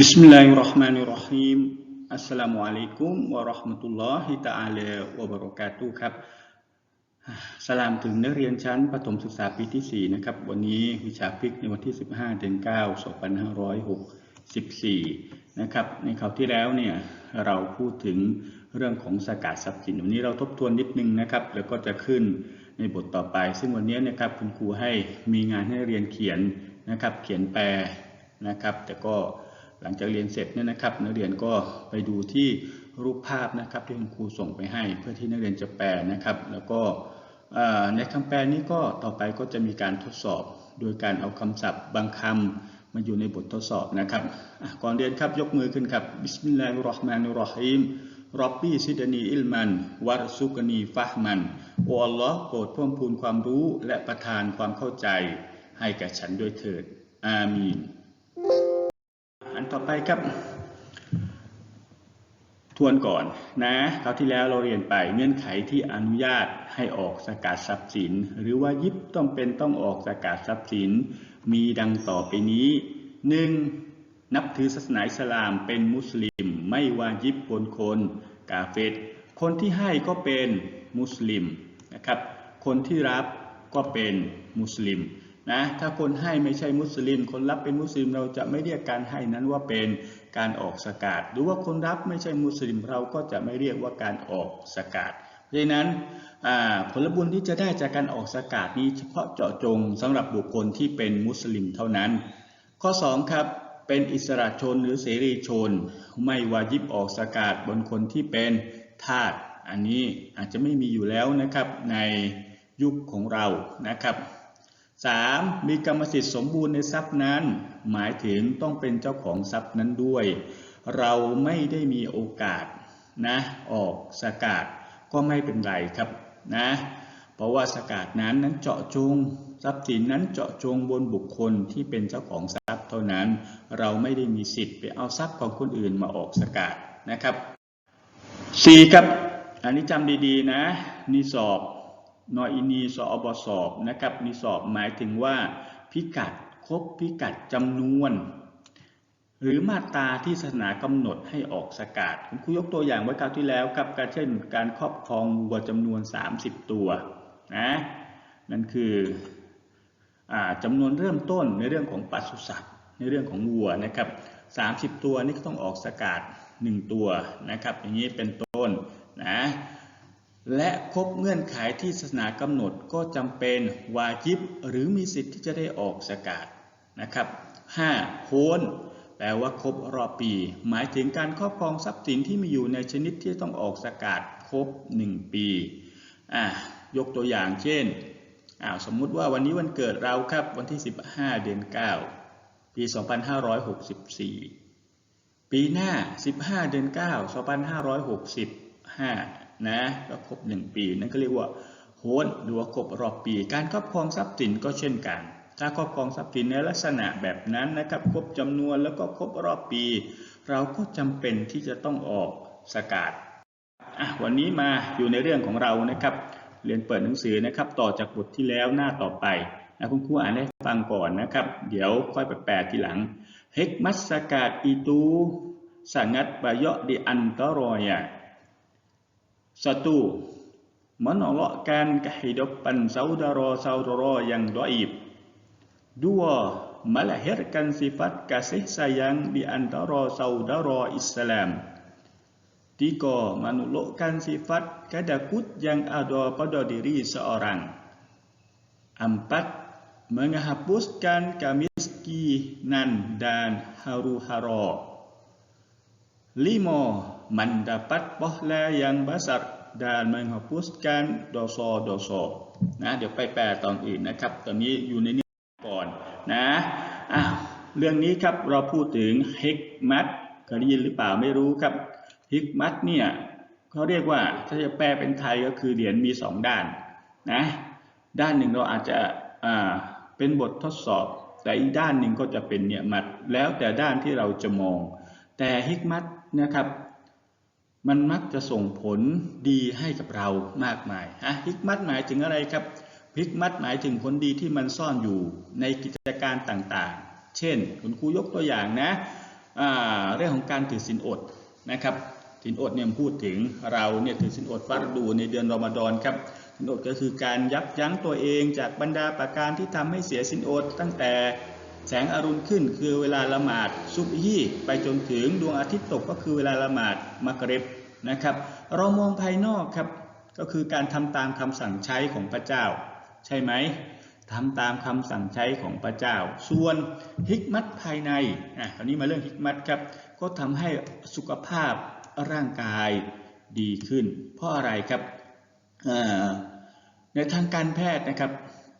Bismillahirrahmanirrahim อัสลามุอะลัยกุมวะราะห์มะตุลลอฮิตะอาลาวะบะเราครับ สลามถึงนักเรียนชั้นประถมศึกษาปีที่ 4 นะครับ วันนี้วิชาฟิกในวันที่ 15 เดือน9 2564 นะครับ ในคราวที่แล้วเนี่ยเราพูดถึงเรื่องของสกาดสับย์สิน วันนี้เราทบทวนนิดนึงนะครับ แล้วก็จะขึ้นในบทต่อไป ซึ่งวันนี้นะครับคุณครูให้มีงานให้เรียนเขียนนะครับ เขียนแปลนะครับ แต่ก็ หลังจากเรียนเสร็จเนี่ยนะครับ นักเรียนก็ไปดูที่รูปภาพนะครับที่คุณครูส่งไปให้ เพื่อที่นักเรียนจะแปลนะครับ แล้วก็ในคำแปลนี้ก็ต่อไปก็จะมีการทดสอบ โดยการเอาคำศัพท์บางคำมาอยู่ในบททดสอบนะครับก่อนเรียนครับยกมือขึ้นครับบิสมิลลาฮิรราะห์มานิรราะฮีมรับบี้ซิดานีอิลมันวารซุกนีฟะมันโออัลลอฮ์โปรดเพิ่มพูนความรู้และประทานความเข้าใจให้แก่ฉันด้วยเถิด อามีนอัน ต่อไปครับ ทวนก่อนนะคราวที่แล้วเราเรียนไปเงื่อนไขที่อนุญาตให้ออกสกัดทรัพย์สิน หรือว่ายิบต้องเป็นต้องออกสกัดทรัพย์สิน มีดังต่อไปนี้ 1. นับถือศาสนาอิสลามเป็นมุสลิม ไม่วายิบบนคนกาเฟตคนที่ให้ก็เป็นมุสลิมนะครับ คนที่รับก็เป็นมุสลิม นะถ้าคนให้ไม่ใช่มุสลิม คนรับเป็นมุสลิมเราจะไม่เรียกการให้นั้นว่าเป็นการออกสกาดหรือว่าคนรับไม่ใช่มุสลิมเราก็จะไม่เรียกว่าการออกสกาดเพราะฉะนั้นผลบุญที่จะได้จากการออกสกาดนี้เฉพาะเจาะจงสำหรับบุคคลที่เป็นมุสลิมเท่านั้น ข้อ 2 ครับเป็นอิสระชนหรือเสรีชน ไม่วาญิบออกสกาดบนคนที่เป็นทาสอันนี้อาจจะไม่มีอยู่แล้วนะครับในยุคของเรานะครับ 3. มีกรรมสิทธิ์สมบูรณ์ในทรัพย์นั้น หมายถึงต้องเป็นเจ้าของทรัพย์นั้นด้วย เราไม่ได้มีโอกาสนะออกสกาดก็ไม่เป็นไรครับนะเพราะว่าสกาดนั้นนั้นเจาะจงทรัพย์สินนั้นเจาะจงบนบุคคลที่เป็นเจ้าของทรัพย์เท่านั้น เราไม่ได้มีสิทธิ์ไปเอาทรัพย์ของคนอื่นมาออกสกาดนะครับ 4. ครับอันนี้จำดีๆนะนี่สอบ นออินีสอบสอบนะครับมีสอบหมายถึงว่าพิกัดครบพิกัดจำนวน หรือมาตราที่ศาสนากำหนดให้ออกสกาดผมคุยยกตัวอย่างไว้คราวที่แล้วครับการเช่นการครอบครองวัวจำนวน 30 ตัวนะนั่นคืออจำนวนเริ่มต้นในเรื่องของปศุสัตว์ในเรื่องของวัวนะครับ30 ตัวนี่ก็ต้องออกสกาด1ตัวนะครับอย่างนี้เป็นต้นนะ และครบเงื่อนไขที่ศาสนากำหนดก็จำเป็นวาจิบ หรือมีสิทธิ์ที่จะได้ออกสกาดนะครับ 5. โคนแปลว่าครบรอบปี หมายถึงการครอบครองทรัพย์สินที่มีอยู่ในชนิดที่ต้องออกสกาดครบ 1 ปีอ่ยกตัวอย่างเช่นอ่าสมมุติว่าวันนี้วันเกิดเราครับวันที่ 15 เดือน 9 ปี 2564 ปีหน้า 15 เดือน 9 2565 นะก็ครบ 1 ปี นั่นก็เรียกว่าโฮนหรือว่าครบรอบปี การครอบครองทรัพย์สินก็เช่นกัน ถ้าครอบครองทรัพย์สินในลักษณะแบบนั้นนะครับครบจำนวนแล้วก็ครบรอบปี เราก็จำเป็นที่จะต้องออกสกาดอะวันนี้มาอยู่ในเรื่องของเรานะครับ เรียนเปิดหนังสือนะครับ ต่อจากบทที่แล้วหน้าต่อไปนะคุณครูอ่านให้ฟังก่อนนะครับ เดี๋ยวค่อยไปแปลทีหลังเฮกมัสกาดอีตูสังัดบายะ di antaranya Satu, menolakkan kehidupan saudara-saudara yang doib. Dua, melahirkan sifat kasih sayang di antara saudara Islam. Tiga, menolakkan sifat kedakut yang ada pada diri seorang. Empat, menghapuskan kemiskinan dan haru-hara. Lima, mendapat pahala yang besar dan menghapuskan dosa-dosa นะเดี๋ยวไปแปลตอนอื่นนะครับ ตอนนี้อยู่ในนี้ก่อนนะอะเรื่องนี้ครับเราพูดถึงฮิกมัตเคยได้ยินหรือเปล่าไม่รู้ครับฮิกมัตเนี่ยเขาเรียกว่าถ้าจะแปลเป็นไทยก็คือเหรียญมีสองด้านนะด้านหนึ่งเราอาจจะอ่าเป็นบททดสอบ แต่อีกด้านหนึ่งก็จะเป็นเนี่ยมัดแล้วแต่ด้านที่เราจะมอง แต่ฮิกมัตนะครับ มันมักจะส่งผลดีให้กับเรามากมายฮะฮิกมัตหมายถึงอะไรครับฮิกมัตหมายถึงผลดีที่มันซ่อนอยู่ในกิจการต่างๆ เช่น คุณครูยกตัวอย่างนะเรื่องของการถือศีลอดนะครับศีลอดเนี่ยพูดถึงเราเนี่ยถือศีลอดฟัรดูในเดือนรอมฎอนครับศีลอดก็คือการยับยั้งตัวเองจากบรรดาประการที่ทำให้เสียศีลอดตั้งแต่ แสงอรุณขึ้นคือเวลาละหมาดซุบฮี่ไปจนถึงดวงอาทิตย์ตกก็คือเวลาละหมาดมักริบนะครับ เรามองภายนอกครับก็คือการทำตามคำสั่งใช้ของพระเจ้า ใช่ไหมทำตามคำสั่งใช้ของพระเจ้า ส่วนฮิกมัตภายในอะคราวนี้มาเรื่องฮิกมัตครับก็ทำให้สุขภาพร่างกายดีขึ้น เพราะอะไรครับในทางการแพทย์นะครับ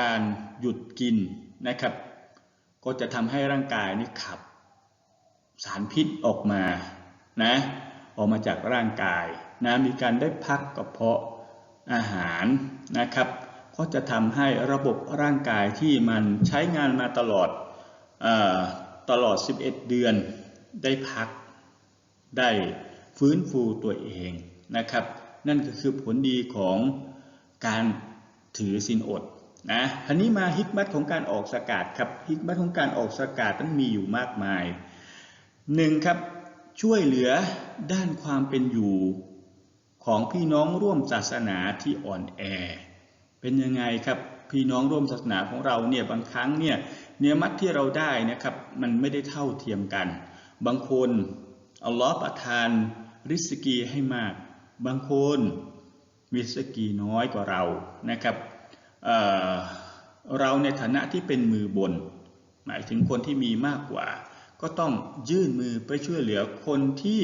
การหยุดกินนะครับ ก็จะทำให้ร่างกายนี่ขับ สารพิษออกมานะออกมาจากร่างกายนะมีการได้พักกระเพาะอาหารนะครับ ก็จะทำให้ระบบร่างกายที่มันใช้งานมาตลอดอตลอด 11 เดือนได้พักได้ฟื้นฟูตัวเองนะครับ นั่นก็คือผลดีของการถือสินอด นะทีนี้มาฮิกมัตของการออกสกาดครับฮิกมัตของการออกสกาดนั้นมีอยู่มากมายหนึ่งครับช่วยเหลือด้านความเป็นอยู่ของพี่น้องร่วมศาสนาที่อ่อนแอ เป็นยังไงครับพี่น้องร่วมศาสนาของเราเนี่ยบางครั้งเนี่ยเนื้อมัดที่เราได้นะครับมันไม่ได้เท่าเทียมกัน บางคนอัลลอฮ์ประทานริสกีให้มาก บางคนมีริสกีน้อยกว่าเรานะครับ เราในฐานะที่เป็นมือบน หมายถึงคนที่มีมากกว่า ก็ต้องยื่นมือไปช่วยเหลือคนที่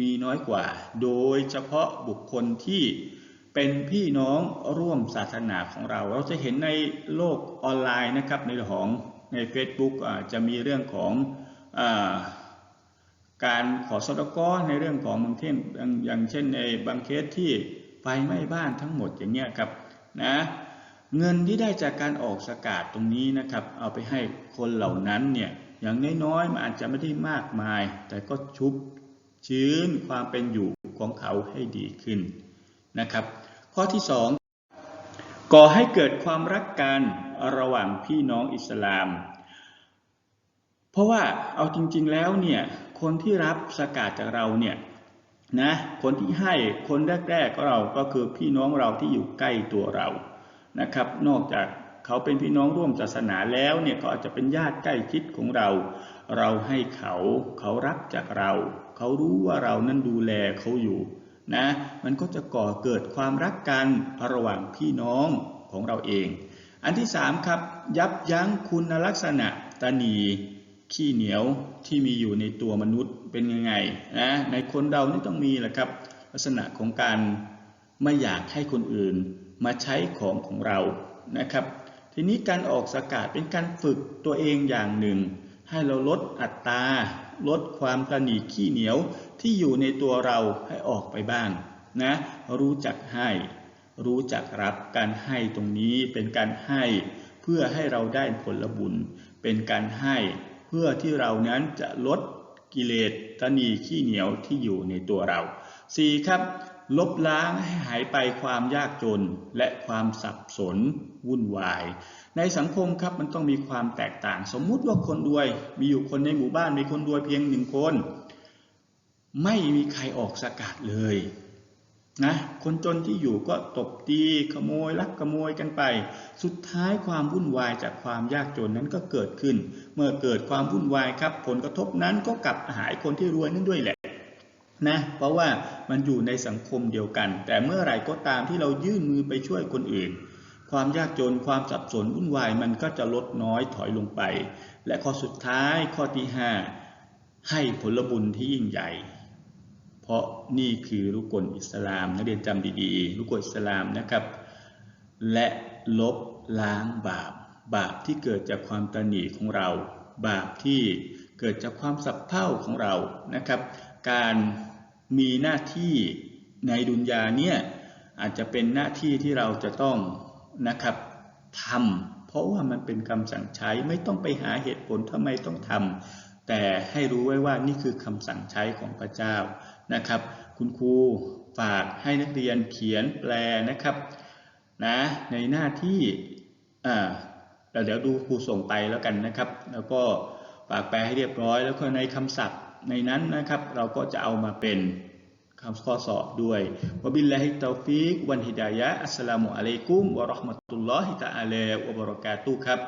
มีน้อยกว่า โดยเฉพาะบุคคลที่เป็นพี่น้องร่วมศาสนาของเรา เราจะเห็นในโลกออนไลน์นะครับในของใน Facebook จะมีเรื่องของอการขอสตกในเรื่องของบางเช่นอย่างเช่นในบางเคสที่ไฟไหม้บ้านทั้งหมดอย่างเงี้ยครับนะ เงินที่ได้จากการออกสกาดตรงนี้นะครับ เอาไปให้คนเหล่านั้นเนี่ยอย่างน้อยๆมันอาจจะไม่ได้มากมาย แต่ก็ชุบชื้นความเป็นอยู่ของเขาให้ดีขึ้นนะครับ ข้อที่สองก่อให้เกิดความรักกันระหว่างพี่น้องอิสลาม เพราะว่าเอาจริงๆแล้วเนี่ยคนที่รับสกาดจากเราเนี่ยนะคนที่ให้คนแรกๆก็เราก็คือพี่น้องเราที่อยู่ใกล้ตัวเรา นะครับ นอกจากเขาเป็นพี่น้องร่วมศาสนาแล้วเนี่ยก็อาจจะเป็นญาติใกล้ชิดของเรา เราให้เขาเขารักจากเรา เขารู้ว่าเรานั้นดูแลเขาอยู่นะมันก็จะก่อเกิดความรักกันระหว่างพี่น้องของเราเอง อันที่สามครับ ยับยั้งคุณลักษณะตนีขี้เหนียวที่มีอยู่ในตัวมนุษย์เป็นยังไงนะในคนเรานี่ต้องมีแหละครับ ลักษณะของการไม่อยากให้คนอื่น มาใช้ของของเรานะครับ ทีนี้การออกสกาดเป็นการฝึกตัวเองอย่างหนึ่ง ให้เราลดอัตราลดความตระหนี่ขี้เหนียวที่อยู่ในตัวเราให้ออกไปบ้างนะรู้จักให้ รู้จักรับการให้ตรงนี้เป็นการให้เพื่อให้เราได้ผลบุญ เป็นการให้เพื่อที่เรานั้นจะลดกิเลสตระหนีขี้เหนียวที่อยู่ในตัวเรา 4. ครับ ลบล้างให้หายไปความยากจนและความสับสนวุ่นวาย ในสังคมครับมันต้องมีความแตกต่าง สมมุติว่าคนรวยมีอยู่คนในหมู่บ้านมีคนรวยเพียงหนึ่งคน ไม่มีใครออกสกัดเลยนะคนจนที่อยู่ก็ตบตีขโมยลักขโมยกันไป สุดท้ายความวุ่นวายจากความยากจนนั้นก็เกิดขึ้น เมื่อเกิดความวุ่นวายครับ ผลกระทบนั้นก็กลับหายคนที่รวยนั่นด้วยแหละ นะเพราะว่ามันอยู่ในสังคมเดียวกัน แต่เมื่อไหร่ก็ตามที่เรายื่นมือไปช่วยคนอื่น ความยากจนความสับสนวุ่นวายมันก็จะลดน้อยถอยลงไป และข้อสุดท้ายข้อที่ห้าให้ผลบุญที่ยิ่งใหญ่ เพราะนี่คือรุกกลอิสลามนักเรียนจำดีๆรุกกลอิสลามนะครับ และลบล้างบาป บาปที่เกิดจากความตหนีของเรา บาปที่เกิดจากความสับเท่าของเรานะครับ การ มีหน้าที่ในดุนยาเนี่ยอาจจะเป็นหน้าที่ที่เราจะต้องนะครับทำเพราะว่ามันเป็นคำสั่งใช้ไม่ต้องไปหาเหตุผลทำไมต้องทำแต่ให้รู้ไว้ว่านี่คือคำสั่งใช้ของพระเจ้านะครับ คุณครูฝากให้นักเรียนเขียนแปลนะครับนะในหน้าที่อ่าเดี๋ยวดูครูส่งไปแล้วกันนะครับ แล้วก็ปากแปลให้เรียบร้อย แล้วก็ในคำศัพท์ ในนั้นนะครับ เราก็จะเอามาเป็นคำข้อสอบด้วยวบิลลาฮิตาฟิกวันฮิดายะอัสสลามุอะลัยกุมวะราะห์มะตุลลอฮิตะอาลาวะบะเราะกาตุครับ